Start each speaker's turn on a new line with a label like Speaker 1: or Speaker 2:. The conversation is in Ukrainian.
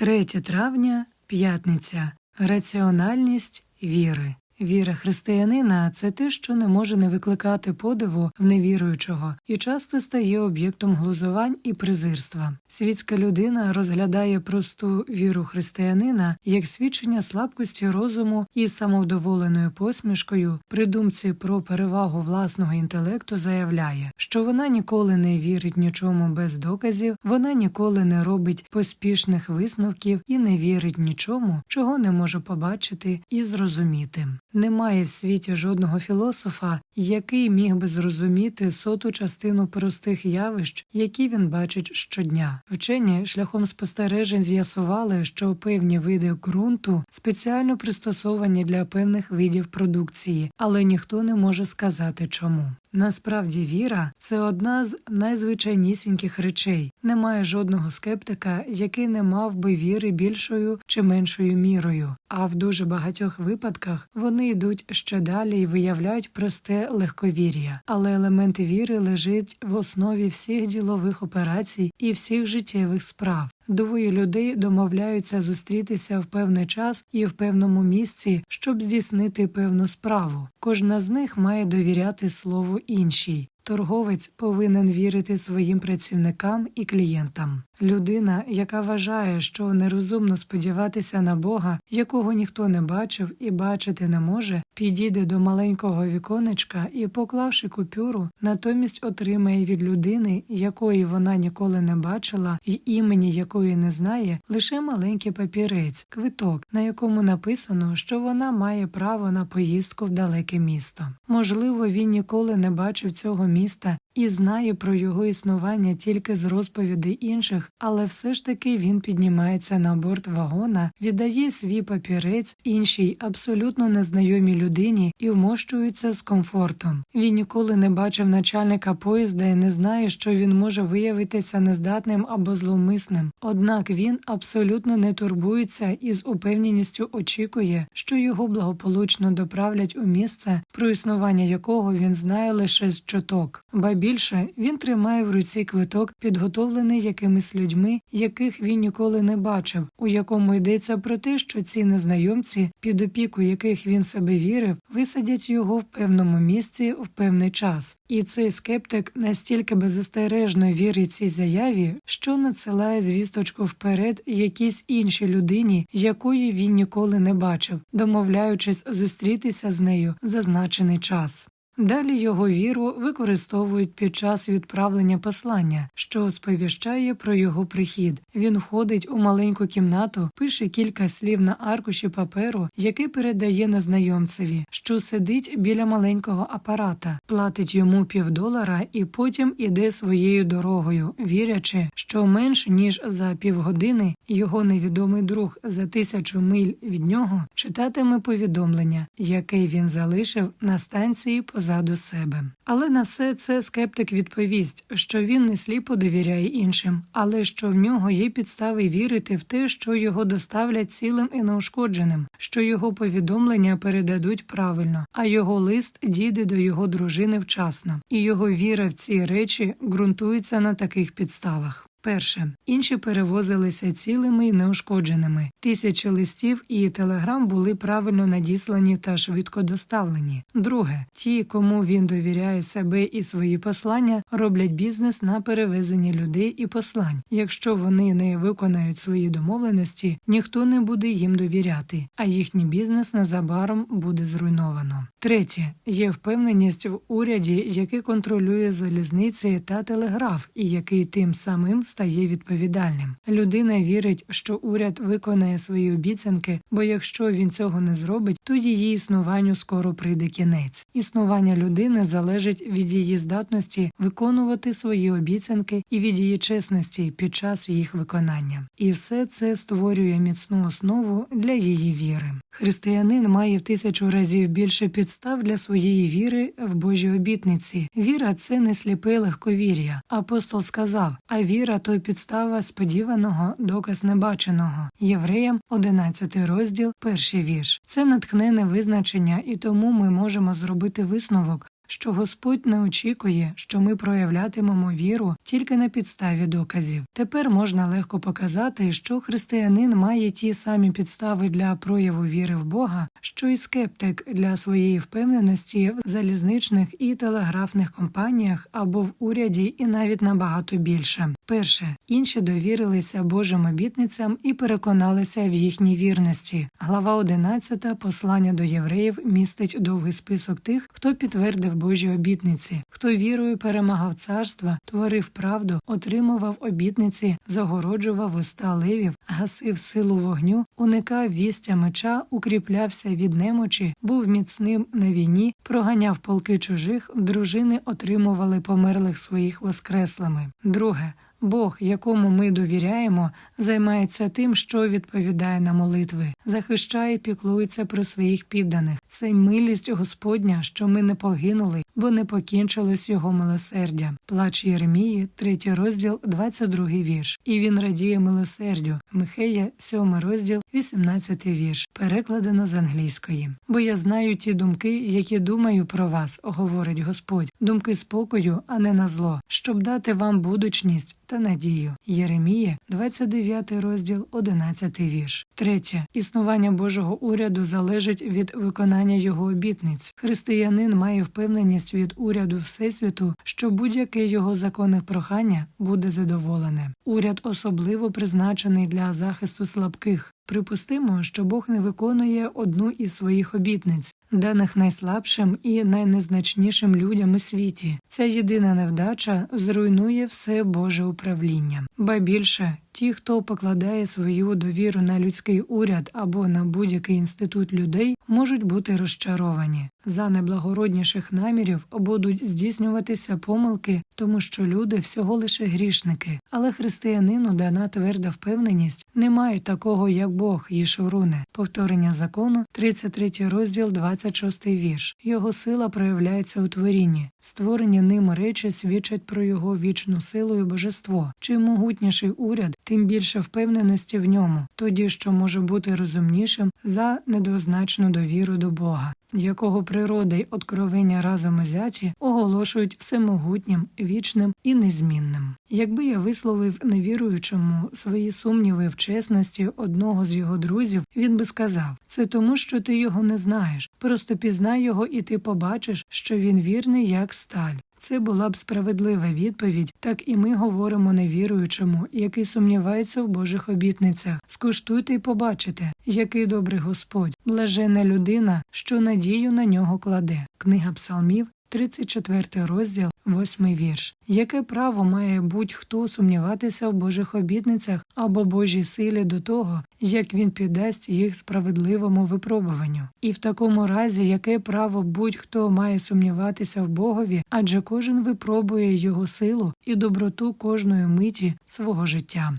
Speaker 1: 3 травня п'ятниця. Раціональність віри. Віра християнина це те, що не може не викликати подиву в невіруючого і часто стає об'єктом глузувань і презирства. Світська людина розглядає просту віру християнина як свідчення слабкості розуму і самовдоволеною посмішкою при думці про перевагу власного інтелекту заявляє, що вона ніколи не вірить нічому без доказів, вона ніколи не робить поспішних висновків і не вірить нічому, чого не може побачити і зрозуміти. Немає в світі жодного філософа, який міг би зрозуміти соту частину простих явищ, які він бачить щодня. Вчені шляхом спостережень з'ясували, що певні види ґрунту спеціально пристосовані для певних видів продукції, але ніхто не може сказати чому. Насправді віра це одна з найзвичайнісіньких речей. Немає жодного скептика, який не мав би віри більшою чи меншою мірою. А в дуже багатьох випадках вони йдуть ще далі і виявляють просте легковір'я. Але елемент віри лежить в основі всіх ділових операцій і всіх життєвих справ. Двоє людей домовляються зустрітися в певний час і в певному місці, щоб здійснити певну справу. Кожна з них має довіряти слову іншій. Торговець повинен вірити своїм працівникам і клієнтам. Людина, яка вважає, що нерозумно сподіватися на Бога, якого ніхто не бачив і бачити не може, підійде до маленького віконечка і, поклавши купюру, натомість отримає від людини, якої вона ніколи не бачила, і імені якої не знає, лише маленький папірець, квиток, на якому написано, що вона має право на поїздку в далеке місто. Можливо, він ніколи не бачив цього міста і знає про його існування тільки з розповідей інших, але все ж таки він піднімається на борт вагона, віддає свій папірець іншій абсолютно незнайомій людині і вмощується з комфортом. Він ніколи не бачив начальника поїзда і не знає, що він може виявитися нездатним або зловмисним. Однак він абсолютно не турбується і з упевненістю очікує, що його благополучно доправлять у місце, про існування якого він знає лише з чуток. Ба більше він тримає в руці квиток, підготовлений якимись людьми, яких він ніколи не бачив, у якому йдеться про те, що ці незнайомці, під опіку яких він себе вірив, висадять його в певному місці в певний час. І цей скептик настільки беззастережно вірить цій заяві, що надсилає звісточку вперед якійсь іншій людині, якої він ніколи не бачив, домовляючись зустрітися з нею в зазначений час. Далі його віру використовують під час відправлення послання, що сповіщає про його прихід. Він входить у маленьку кімнату, пише кілька слів на аркуші паперу, який передає незнайомцеві, що сидить біля маленького апарата, платить йому півдолара і потім іде своєю дорогою, вірячи, що менш ніж за півгодини його невідомий друг за тисячу миль від нього читатиме повідомлення, яке він залишив на станції позаду себе. Але на все це скептик відповість, що він не сліпо довіряє іншим, але що в нього є підстави вірити в те, що його доставлять цілим і неушкодженим, що його повідомлення передадуть правильно, а його лист дійде до його дружини вчасно, і його віра в ці речі ґрунтується на таких підставах. Перше інші перевозилися цілими і неушкодженими. Тисячі листів і телеграм були правильно надіслані та швидко доставлені. Друге, ті, кому він довіряє себе і свої послання, роблять бізнес на перевезенні людей і послань. Якщо вони не виконають свої домовленості, ніхто не буде їм довіряти, а їхній бізнес незабаром буде зруйновано. Третє є впевненість в уряді, який контролює залізниці та телеграф, і який тим самим стає відповідальним. Людина вірить, що уряд виконає свої обіцянки, бо якщо він цього не зробить, то її існуванню скоро прийде кінець. Існування людини залежить від її здатності виконувати свої обіцянки і від її чесності під час їх виконання. І все це створює міцну основу для її віри. Християнин має в тисячу разів більше підстав для своєї віри в Божі обітниці. Віра це не сліпе легковір'я. Апостол сказав: а віра то підстава сподіваного, доказ небаченого. Євреям 11 розділ, перший вірш. Це натхнене визначення, і тому ми можемо зробити висновок. Що Господь не очікує, що ми проявлятимемо віру тільки на підставі доказів. Тепер можна легко показати, що християнин має ті самі підстави для прояву віри в Бога, що й скептик для своєї впевненості в залізничних і телеграфних компаніях або в уряді, і навіть набагато більше. Перше, інші довірилися Божим обітницям і переконалися в їхній вірності. Глава 11 послання до євреїв містить довгий список тих, хто підтвердив Божі обітниці, хто вірою перемагав царства, творив правду, отримував обітниці, загороджував уста левів, гасив силу вогню, уникав вістя меча, укріплявся від немочі, був міцним на війні, проганяв полки чужих, дружини отримували померлих своїх воскреслими. Друге. Бог, якому ми довіряємо, займається тим, що відповідає на молитви, захищає, піклується про своїх підданих. Це милість Господня, що ми не погинули, бо не покінчилось його милосердя. Плач Єремії, 3 розділ, 22 вірш. І він радіє милосердю. Михея, 7 розділ, 18 вірш. Перекладено з англійської. Бо я знаю ті думки, які думаю про вас, говорить Господь, думки спокою, а не на зло, щоб дати вам будучність та надію. Єремія, 29 розділ, 11 вірш. Третє. Існування Божого уряду залежить від виконання його обітниць. Християнин має впевненість від уряду Всесвіту, що будь-яке його законне прохання буде задоволене. Уряд особливо призначений для захисту слабких. Припустимо, що Бог не виконує одну із своїх обітниць, даних найслабшим і найнезначнішим людям у світі. Ця єдина невдача зруйнує все Боже управління. Ба більше ті, хто покладає свою довіру на людський уряд або на будь-який інститут людей, можуть бути розчаровані. За неблагородніших намірів будуть здійснюватися помилки, тому що люди всього лише грішники, але християнину дана тверда впевненість немає такого, як Бог, Єшуруне. Повторення закону, 33 розділ, 26 вірш. Його сила проявляється у творінні. Створені ним речі свідчать про його вічну силу і божество. Чим могутніший уряд, тим більше впевненості в ньому, тоді що може бути розумнішим за недвозначну довіру до Бога, якого природа й откровення разом узяті оголошують всемогутнім, вічним і незмінним. Якби я висловив невіруючому свої сумніви в чесності одного з його друзів, він би сказав: це тому, що ти його не знаєш. Просто пізнай його, і ти побачиш, що він вірний як сталь. Це була б справедлива відповідь, так і ми говоримо невіруючому, який сумнівається в Божих обітницях. Скуштуйте і побачите, який добрий Господь, блаженна людина, що надію на нього кладе. Книга Псалмів, 34 розділ, 8 вірш. Яке право має будь-хто сумніватися в Божих обітницях або Божій силі до того, як він піддасть їх справедливому випробуванню? І в такому разі, яке право будь-хто має сумніватися в Богові, адже кожен випробує його силу і доброту кожної миті свого життя.